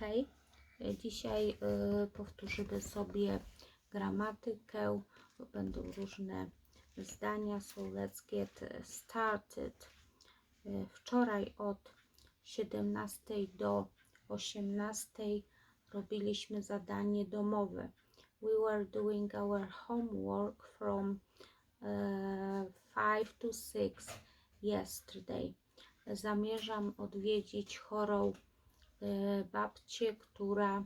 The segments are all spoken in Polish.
Ok. Dzisiaj y, powtórzymy sobie gramatykę. Będą różne zdania. So let's get started. Y, Wczoraj od 17 do 18 robiliśmy zadanie domowe. We were doing our homework from uh, 5 to 6 yesterday. Zamierzam odwiedzić chorą e, babcię, która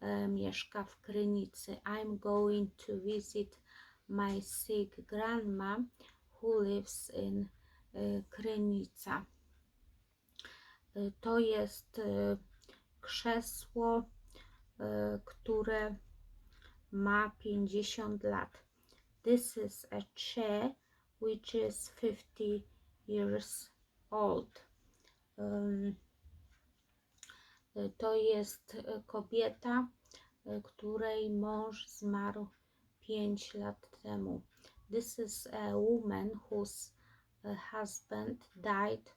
e, mieszka w Krynicy. I'm going to visit my sick grandma who lives in e, Krynica. To jest krzesło, które ma 50 lat. This is a chair which is 50 years old. Um, y, To jest y, kobieta, y, której mąż zmarł 5 lat temu. This is a woman whose uh, husband died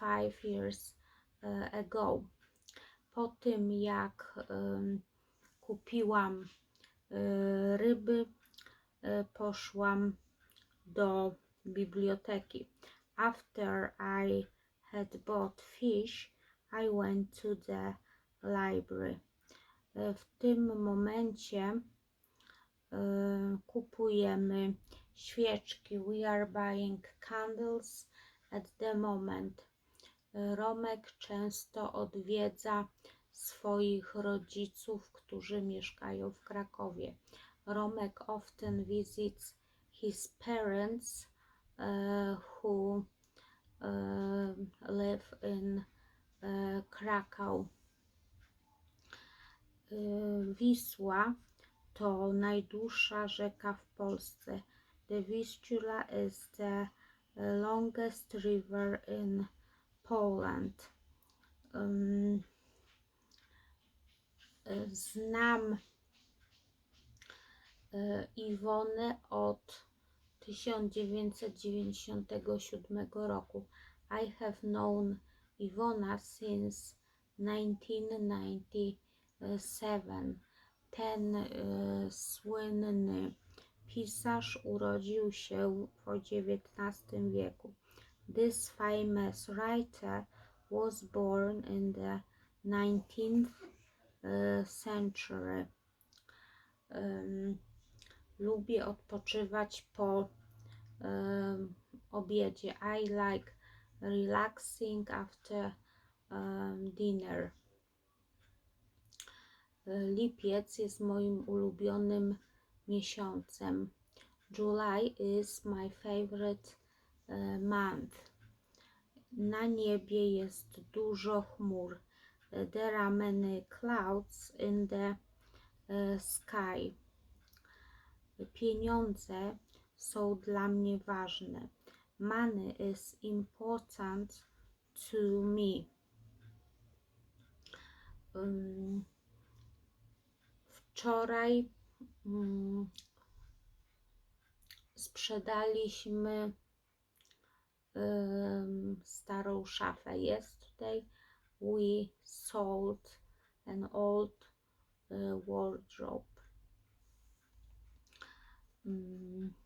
5 years ago. Po tym jak kupiłam ryby, poszłam do biblioteki. After I had bought fish, I went to the library. E, W tym momencie e, kupujemy świeczki. We are buying candles at the moment. E, Romek często odwiedza swoich rodziców, którzy mieszkają w Krakowie. Romek often visits his parents uh, who uh, live in uh, Krakow. Y, Wisła to najdłuższa rzeka w Polsce. The Vistula is the longest river in Poland. Y, Znam Iwonę od 1997 roku. I have known Iwona since 1997. Ten y, słynny pisarz urodził się w XIX wieku. This famous writer was born in the 19th uh, century. Ym, lubię odpoczywać po um, obiedzie. I like relaxing after um, dinner. Lipiec jest moim ulubionym miesiącem. July is my favorite uh, month. Na niebie jest dużo chmur. There are many clouds in the uh, sky. Pieniądze są dla mnie ważne. Money is important to me. Ym, Wczoraj mm, sprzedaliśmy starą szafę. Yesterday we sold an old y, wardrobe. Mm.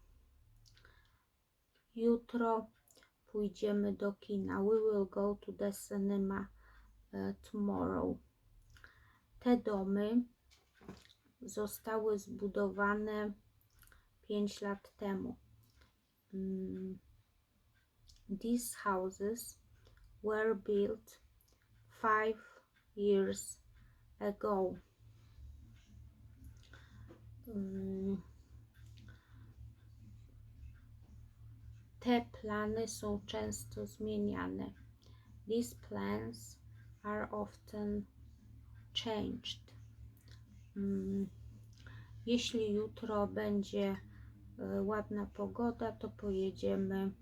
Jutro pójdziemy do kina. We will go to the cinema uh, tomorrow. Te domy zostały zbudowane 5 lat temu. Mm. These houses were built five years ago. Te plany są często zmieniane. These plans are often changed. Mm, Jeśli jutro będzie e, ładna pogoda, to pojedziemy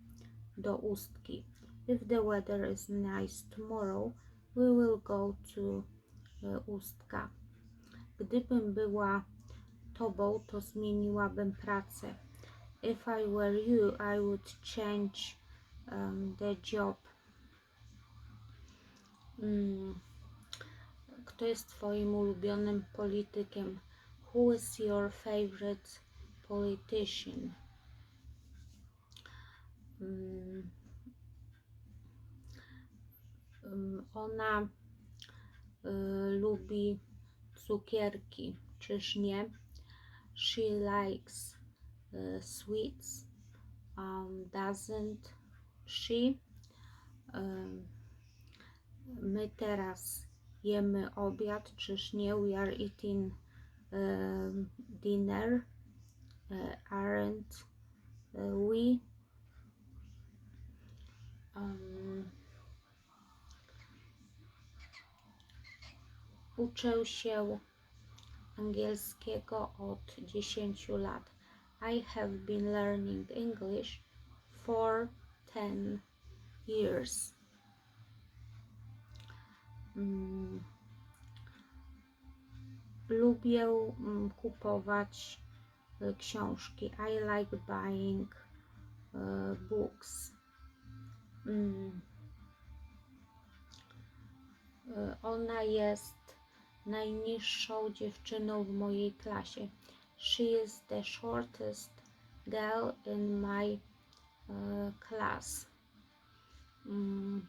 do Ustki. If the weather is nice tomorrow, we will go to e, Ustka. Gdybym była tobą, to zmieniłabym pracę. If I were you, I would change um, the job. Mm. kto jest twoim ulubionym politykiem? Who is your favorite politician? Mm. Mm, Ona y, lubi cukierki, czyż nie? She likes y, sweets, um, doesn't she? Ym, my teraz jemy obiad, czyż nie? We are eating um, dinner, uh, aren't uh, we? Um, uczę się angielskiego od 10 lat. I have been learning English for 10 years. Mm. Lubię mm, kupować y, książki. I like buying y, books. Mm. Y, Ona jest najniższą dziewczyną w mojej klasie. She is the shortest girl in my uh, class. Mm,